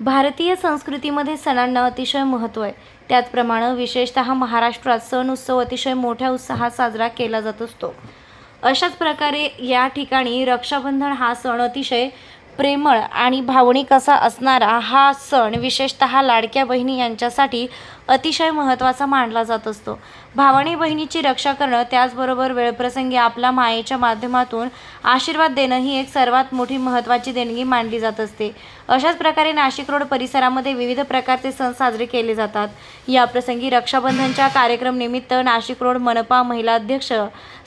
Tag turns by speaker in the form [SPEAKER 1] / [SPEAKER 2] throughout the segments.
[SPEAKER 1] भारतीय संस्कृतीमध्ये सणांना अतिशय महत्त्व आहे. त्याचप्रमाणे विशेषत महाराष्ट्रात सण उत्सव अतिशय मोठ्या उत्साहात साजरा केला जात असतो. अशाच प्रकारे या ठिकाणी रक्षाबंधन हा सण अतिशय प्रेमळ आणि भावनिक असा असणारा हा सण विशेषतः लाडक्या बहिणी यांच्यासाठी अतिशय महत्त्वाचा मानला जात असतो. भावाने बहिणीची रक्षा करणं त्याचबरोबर वेळप्रसंगी आपला मायेच्या माध्यमातून आशीर्वाद देणं ही एक सर्वात मोठी महत्त्वाची देणगी मानली जात असते. अशाच प्रकारे नाशिक रोड परिसरामध्ये विविध प्रकारचे सण साजरे केले जातात. या प्रसंगी रक्षाबंधनच्या कार्यक्रम निमित्त नाशिक रोड मनपा महिला अध्यक्ष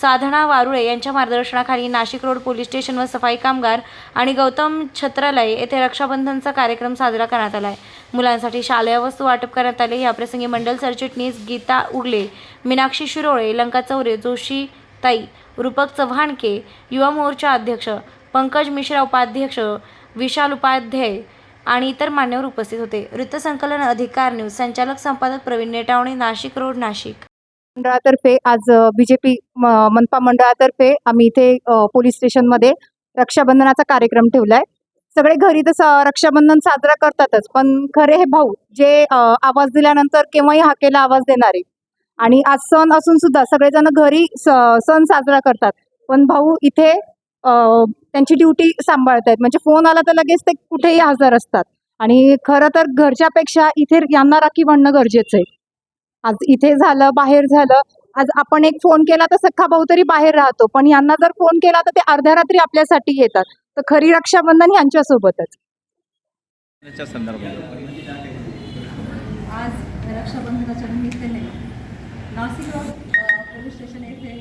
[SPEAKER 1] साधना वारुळे यांच्या मार्गदर्शनाखाली नाशिक रोड पोलीस स्टेशन व सफाई कामगार आणि गौतम छत्रालय येथे रक्षाबंधनचा कार्यक्रम साजरा करण्यात आला आहे मुलांसाठी शालेय वस्तू वाटप करण्यात आले. याप्रसंगी मंडल सरचिटणीस गीता उगले मीनाक्षी शिरोळे लंका चौरे जोशी ताई रूपक चव्हाणके युवा मोर्चा अध्यक्ष पंकज मिश्रा उपाध्यक्ष विशाल उपाध्याय आणि इतर मान्यवर उपस्थित होते. वृत्तसंकलन अधिकार न्यूज संचालक संपादक प्रवीण नेटावणे नाशिक रोड नाशिक.
[SPEAKER 2] मंडळातर्फे आज बीजेपी मनपा मंडळातर्फे आम्ही इथे पोलीस स्टेशनमध्ये रक्षाबंधनाचा कार्यक्रम ठेवलाय. सगळे घरी तर रक्षाबंधन साजरा करतातच. पण खरे हे भाऊ जे आवाज दिल्यानंतर केव्हाही हाकेला आवाज देणारे. आणि आज सण असून सुद्धा सगळेजण घरी सण साजरा करतात. पण भाऊ इथे त्यांची ड्युटी सांभाळत आहेत म्हणजे फोन आला तर लगेच ते कुठेही हजर असतात. आणि खरं तर घरच्यापेक्षा इथे यांना राखी बांधणं गरजेचं आहे. आज इथे झालं बाहेर झालं. आज आपण एक फोन केला तर सख्खा भाऊ तरी बाहेर राहतो. पण यांना जर फोन केला तर ते अर्ध्या रात्री आपल्यासाठी येतात. तर खरी रक्षाबंधन यांच्यासोबतच
[SPEAKER 3] त्याच्या संदर्भात.
[SPEAKER 4] आज रक्षाबंधनाच्या निमित्ताने नाशिक पोलीस स्टेशन येथे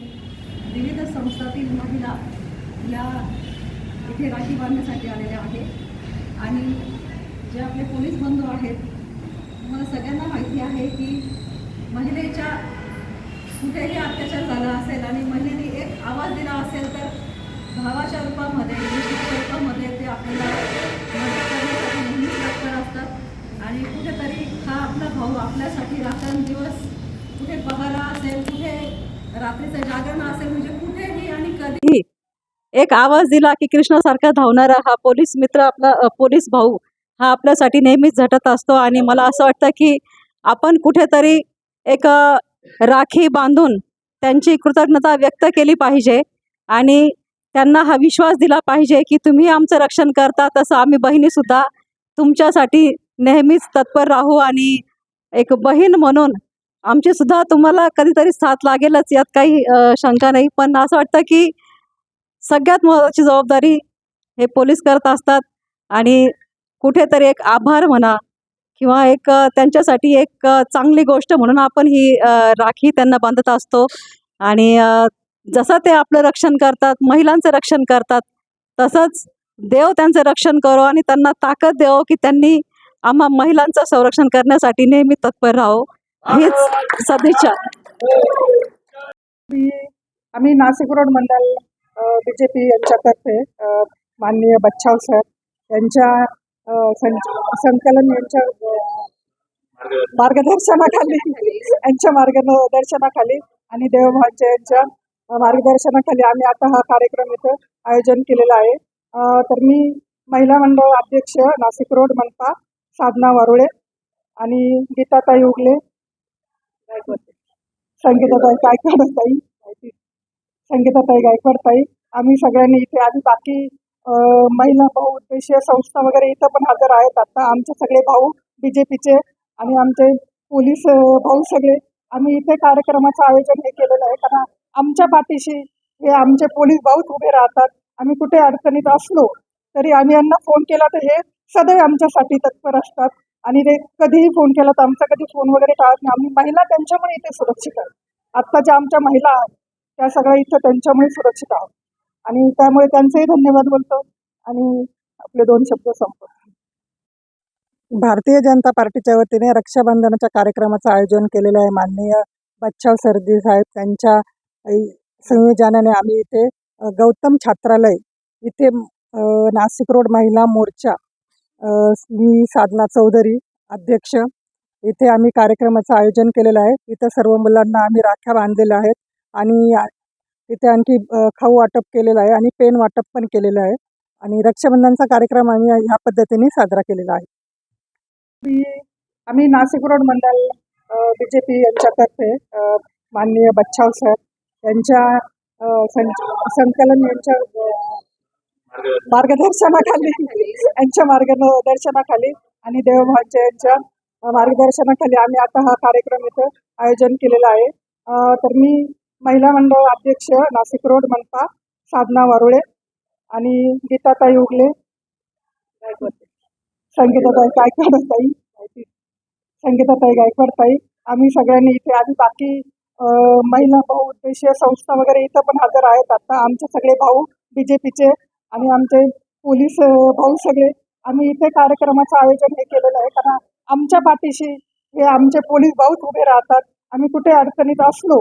[SPEAKER 4] विविध संस्थातील महिला या इथे राखी बांधण्यासाठी आलेल्या आहेत. आणि जे आपले पोलीस बंधू आहेत तुम्हाला सगळ्यांना माहिती आहे की महिलेच्या कुठेही अत्याचार झाला असेल आणि महिलेने एक आवाज दिला असेल तर भावाच्या रूपामध्ये आणि कुठेतरी हा आपला भाऊ आपल्यासाठी रात्रंदिवस कुठे पहारा असेल कुठे रात्रीचं जागरण असेल म्हणजे कुठेही आणि कधीही
[SPEAKER 5] एक आवाज दिला की कृष्णासारखा धावणारा हा पोलीस मित्र आपला पोलीस भाऊ हा आपल्यासाठी नेहमीच झटत असतो आणि मला असं वाटतं की आपण कुठेतरी एक राखी बांधून त्यांची कृतज्ञता व्यक्त केली पाहिजे आणि त्यांना हा विश्वास दिला पाहिजे की तुम्ही आमचं रक्षण करता तसं आम्ही बहिणीसुद्धा तुमच्यासाठी नेहमीच तत्पर राहू आणि एक बहीण म्हणून आमची सुद्धा तुम्हाला कधीतरी साथ लागेलच यात काही शंका नाही. पण असं वाटतं की सगळ्यात महत्त्वाची जबाबदारी हे पोलीस करत असतात आणि कुठेतरी एक आभार म्हणा किंवा एक त्यांच्यासाठी एक चांगली गोष्ट म्हणून आपण ही राखी त्यांना बांधत असतो. आणि जसं ते आपलं रक्षण करतात महिलांचं रक्षण करतात तसंच देव त्यांचं रक्षण करो आणि त्यांना ताकद देव की त्यांनी आम्हा महिलांचं संरक्षण करण्यासाठी नेहमी तत्पर राहो. हेच सदिच्छा.
[SPEAKER 6] आम्ही नाशिक रोड मंडल बी जे पी यांच्यातर्फे माननीय बच्छाव सर यांच्या संकलन यांच्या मार्गदर्शनाखाली यांच्या मार्गदर्शनाखाली आणि देवभाच्या यांच्या मार्गदर्शनाखाली आम्ही आता हा कार्यक्रम इथं आयोजन केलेला आहे. तर मी महिला मंडळ अध्यक्ष नाशिक रोड मनपा साधना वारुळे आणि गीताताई उगले. संगीताताई गायकवाड ताई. संगीताताई गायकवाड ताई. आम्ही सगळ्यांनी इथे आणि बाकी महिला भाऊ उद्देशीय संस्था वगैरे इथं पण हजर आहेत. आता आमचे सगळे भाऊ बी जे पीचे आणि आमचे पोलीस भाऊ सगळे. आम्ही इथे कार्यक्रमाचं आयोजन हे केलेलं आहे. कारण आमच्या पाठीशी हे आमचे पोलीस भाऊच उभे राहतात. आम्ही कुठे अडचणीत असलो तरी आम्ही यांना फोन केला तर हे सदैव आमच्यासाठी तत्पर असतात. आणि ते कधीही फोन केला तर आमचा कधी फोन वगैरे टाळत नाही. आम्ही महिला त्यांच्यामुळे इथे सुरक्षित आहे आत्ता ज्या आमच्या महिला आहेत त्या सगळ्या इथं त्यांच्यामुळे सुरक्षित आहोत. आणि त्यामुळे त्यांचेही धन्यवाद बोलतो. आणि आपले दोन शब्द संपवतो. भारतीय जनता पार्टीच्या वतीने रक्षाबंधनाच्या कार्यक्रमाचं आयोजन केलेलं आहे माननीय बच्छाव सरजी साहेब. त्यांच्या संयोजनाने आम्ही इथे गौतम छात्रालय इथे नाशिक रोड महिला मोर्चा मी साधना चौधरी अध्यक्ष. इथे आम्ही कार्यक्रमाचं आयोजन केलेलं आहे. इथं सर्व मुलांना आम्ही राख्या बांधलेल्या आहेत आणि इथे आणखी खाऊ वाटप केलेलं आहे आणि पेन वाटप पण केलेलं आहे आणि रक्षाबंधनचा कार्यक्रम आम्ही ह्या पद्धतीने साजरा केलेला आहे. आम्ही नाशिक रोड मंडल बी जे पी यांच्यातर्फे माननीय बच्छाव सर यांच्या संच संकलन यांच्या मार्गदर्शनाखाली यांच्या मार्गदर्शनाखाली आणि देवभाच्या यांच्या मार्गदर्शनाखाली आम्ही आता हा कार्यक्रम इथं आयोजन केलेला आहे. तर मी महिला मंडळ अध्यक्ष नाशिक रोड मनपा साधना वारुळे आणि गीताताई उगले. संगीताताई गायकवाड ताई. संगीताताई गायकवाड ताई. आम्ही सगळ्यांनी इथे आम्ही बाकी महिला बहुउद्देशीय संस्था वगैरे इथं पण हजर आहेत. आता आमचे सगळे भाऊ बीजेपीचे आणि आमचे पोलीस भाऊ सगळे आम्ही इथे कार्यक्रमाचं आयोजन हे केलेलं आहे. कारण आमच्या पाठीशी हे आमचे पोलीस भाऊच उभे राहतात. आम्ही कुठे अडचणीत असलो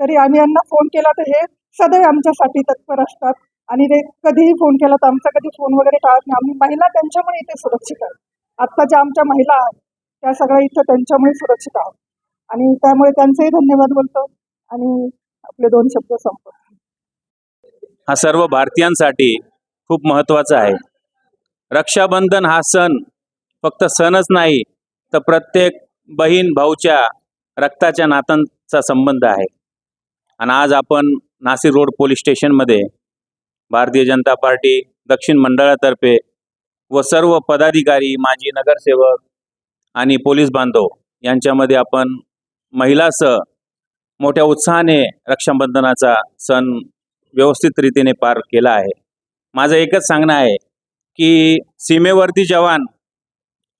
[SPEAKER 6] तरी आम्ही यांना फोन केला तर हे सदैव आमच्यासाठी तत्पर असतात. आणि ते कधीही फोन केला तर आमचा कधी फोन वगैरे टाळत नाही. आम्ही महिला त्यांच्यामुळे इथे सुरक्षित आहोत. आत्ता ज्या आमच्या महिला आहेत त्या सगळ्या इथं त्यांच्यामुळे सुरक्षित आहोत. आणि त्यामुळे त्यांचेही धन्यवाद बोलतो. आणि आपले दोन शब्द संपवतो.
[SPEAKER 3] हा सर्व भारतीयांसाठी खूप महत्त्वाचा आहे. रक्षाबंधन हा सण फक्त सणच नाही तर प्रत्येक बहीण भाऊच्या रक्ताच्या नात्यांचा संबंध आहे. आणि आज आपण नाशिक रोड पोलीस स्टेशनमध्ये भारतीय जनता पार्टी दक्षिण मंडळातर्फे व सर्व पदाधिकारी माजी नगरसेवक आणि पोलीस बांधव यांच्यामध्ये आपण महिलासह मोठ्या उत्साहाने रक्षाबंधनाचा सण व्यवस्थित रीतीने पार केला आहे. माझं एकच सांगणं आहे की सीमेवरती जवान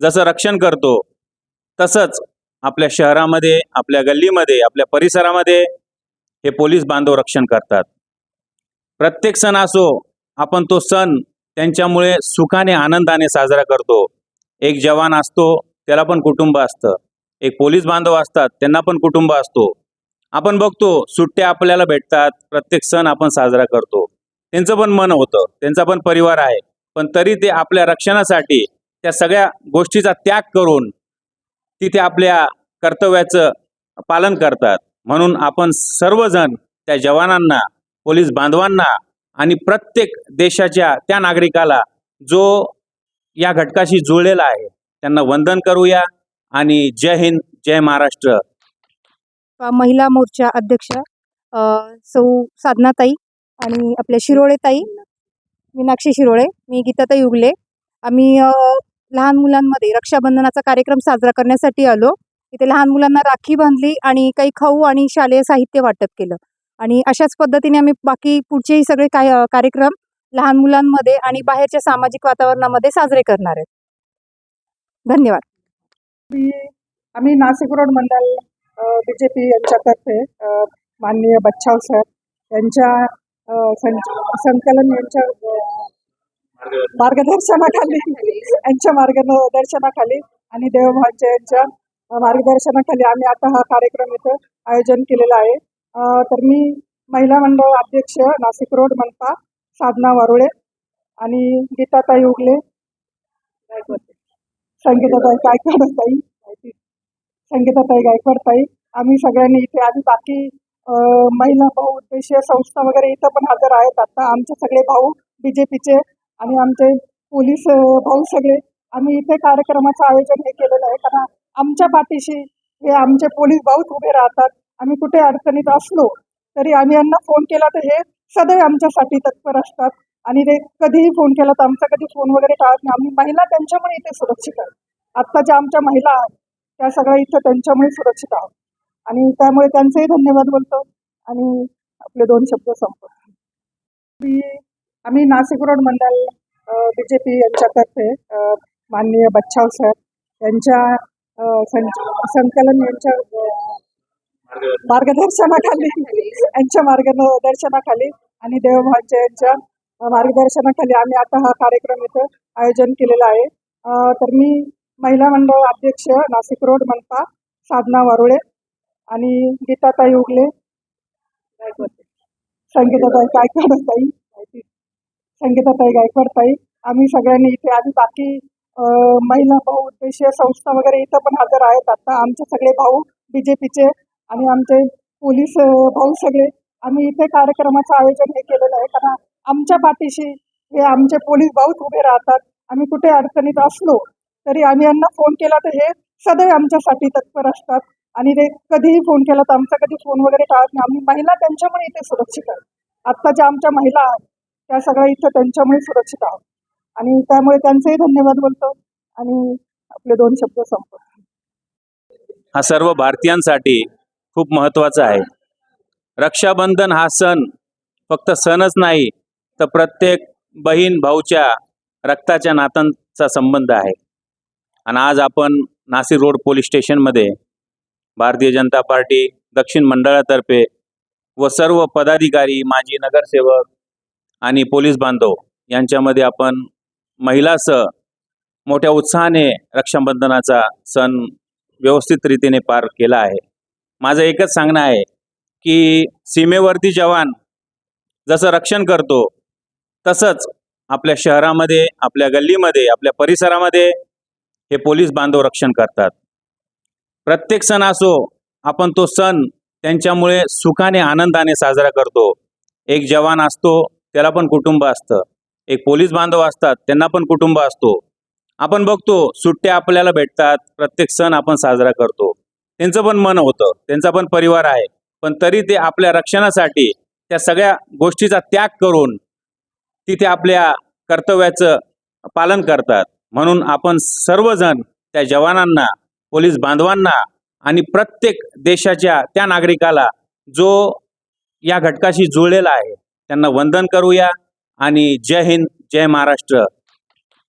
[SPEAKER 3] जसं रक्षण करतो तसंच आपल्या शहरामध्ये आपल्या गल्लीमध्ये आपल्या परिसरामध्ये हे पोलीस बांधव रक्षण करतात. प्रत्येक सण असो आपण तो सण त्यांच्यामुळे सुखाने आनंदाने साजरा करतो. एक जवान असतो त्याला पण कुटुंब असतं. एक पोलीस बांधव असतात त्यांना पण कुटुंब असतो. आपण बघतो सुट्ट्या आपल्याला भेटतात प्रत्येक सण आपण साजरा करतो. त्यांचं पण मन होतं त्यांचा पण परिवार आहे. पण तरी ते आपल्या रक्षणासाठी त्या सगळ्या गोष्टीचा त्याग करून तिथे आपल्या कर्तव्याचं पालन करतात. म्हणून आपण सर्वजण त्या जवानांना पोलीस बांधवांना आणि प्रत्येक देशाच्या त्या नागरिकाला जो या घटकाशी जुळलेला आहे त्यांना वंदन करूया आणि जय हिंद जय महाराष्ट्र.
[SPEAKER 2] महिला मोर्चा अध्यक्ष सौ साधनाताई आणि आपल्या शिरोळेताई मीनाक्षी शिरोळे मी गीताताई उगले. आम्ही लहान मुलांमध्ये रक्षाबंधनाचा कार्यक्रम साजरा करण्यासाठी आलो. इथे लहान मुलांना राखी बांधली आणि काही खाऊ आणि शालेय साहित्य वाटप केलं. आणि अशाच पद्धतीने आम्ही बाकी पुढचेही सगळे काय कार्यक्रम लहान मुलांमध्ये आणि बाहेरच्या सामाजिक वातावरणामध्ये साजरे करणार आहेत. धन्यवाद.
[SPEAKER 6] आम्ही नाशिक रोड मंडल बी जे पी यांच्यातर्फे माननीय बच्छाव सर यांच्या संकलन यांच्या मार्गदर्शनाखाली यांच्या मार्गदर्शनाखाली आणि देवभाच्या यांच्या मार्गदर्शनाखाली आम्ही आता हा कार्यक्रम इथं आयोजन केलेला आहे. तर मी महिला मंडळ अध्यक्ष नाशिक रोड मनपा साधना वारुळे आणि गीताताई उगले. संगीताताई गायकवाड ताई. संगीताताई गायकवाड ताई. आम्ही सगळ्यांनी इथे आम्ही बाकी महिला बहुउद्देशीय संस्था वगैरे इथं पण हजर आहेत आता. आमचे सगळे भाऊ बीजेपीचे आणि आमचे पोलीस भाऊ सगळे. आम्ही इथे कार्यक्रमाचं आयोजन हे केलेलं आहे. कारण आमच्या पाठीशी हे आमचे पोलीस भाऊच उभे राहतात. आम्ही कुठे अडचणीत असलो तरी आम्ही यांना फोन केला तर हे सदैव आमच्यासाठी तत्पर असतात. आणि ते कधीही फोन केला तर आमचा कधी फोन वगैरे टाळत नाही. आम्ही महिला त्यांच्यामुळे इथे सुरक्षित आहोत. आत्ता ज्या आमच्या महिला आहेत त्या सगळ्या इथं त्यांच्यामुळे सुरक्षित आहोत. आणि त्यामुळे त्यांचेही धन्यवाद बोलतो. आणि आपले दोन शब्द संपतो मी आम्ही नाशिक रोड मंडल बी जे पी यांच्यातर्फे माननीय बच्छाव सर यांच्या संकलन यांच्या मार्गदर्शनाखाली यांच्या मार्गदर्शनाखाली आणि देवभाच्या यांच्या मार्गदर्शनाखाली आम्ही आता हा कार्यक्रम इथं आयोजन केलेला आहे. तर मी महिला मंडळ अध्यक्ष नाशिक रोड मनपा साधना वारुळे आणि गीताताई उगले. संगीताताई गायकवाड ताई? संगीताताई गायकवाड ताई. आम्ही सगळ्यांनी इथे आम्ही बाकी महिला महिला बहुउद्देशीय संस्था वगैरे इथं पण हजर आहेत आता. आमचे सगळे भाऊ बी जे पीचे आणि आमचे पोलीस भाऊ सगळे. आम्ही इथे कार्यक्रमाचं आयोजन हे केलेलं आहे. कारण आमच्या पाठीशी हे आमचे पोलीस भाऊच उभे राहतात. आम्ही कुठे अडचणीत असलो तरी आम्ही यांना फोन केला तर हे सदैव आमच्यासाठी तत्पर असतात. आणि ते कधीही फोन केला तर आमचा कधी फोन वगैरे टाळत नाही. आम्ही महिला त्यांच्यामुळे इथे सुरक्षित आहोत. आत्ता ज्या आमच्या महिला आहेत त्या सगळ्या इथं त्यांच्यामुळे सुरक्षित आहोत. आणि त्यामुळे त्यांचेही धन्यवाद बोलतो. आणि आपले दोन शब्द संपतो
[SPEAKER 3] हा सर्व भारतीयांसाठी खूप महत्त्वाचा आहे. रक्षाबंधन हा सण फक्त सणच नाही तर प्रत्येक बहीण भाऊच्या रक्ताच्या नात्यांचा संबंध आहे. आणि आज आपण नाशिक रोड पोलीस स्टेशनमध्ये भारतीय जनता पार्टी दक्षिण मंडळातर्फे व सर्व पदाधिकारी माजी नगरसेवक आणि पोलीस बांधव यांच्यामध्ये आपण महिलासह मोठ्या उत्साहाने रक्षाबंधनाचा सण व्यवस्थित रीतीने पार केला आहे. माझं एकच सांगणं आहे की सीमेवरती जवान जसं रक्षण करतो तसंच आपल्या शहरामध्ये आपल्या गल्लीमध्ये आपल्या परिसरामध्ये हे पोलीस बांधव रक्षण करतात. प्रत्येक सण असो आपण तो सण त्यांच्यामुळे सुखाने आनंदाने साजरा करतो. एक जवान असतो त्याला पण कुटुंब असतं. एक पोलीस बांधव असतात त्यांना पण कुटुंब असतो. आपण बघतो सुट्ट्या आपल्याला भेटतात प्रत्येक सण आपण साजरा करतो. त्यांचं पण मन होतं त्यांचा पण परिवार आहे. पण तरी ते आपल्या रक्षणासाठी त्या सगळ्या गोष्टीचा त्याग करून तिथे आपल्या कर्तव्याचं पालन करतात. म्हणून आपण सर्वजण त्या जवानांना पोलीस बांधवांना आणि प्रत्येक देशाच्या त्या नागरिकाला जो या घटकाशी जुळलेला आहे त्यांना वंदन करूया आणि जय हिंद जय महाराष्ट्र.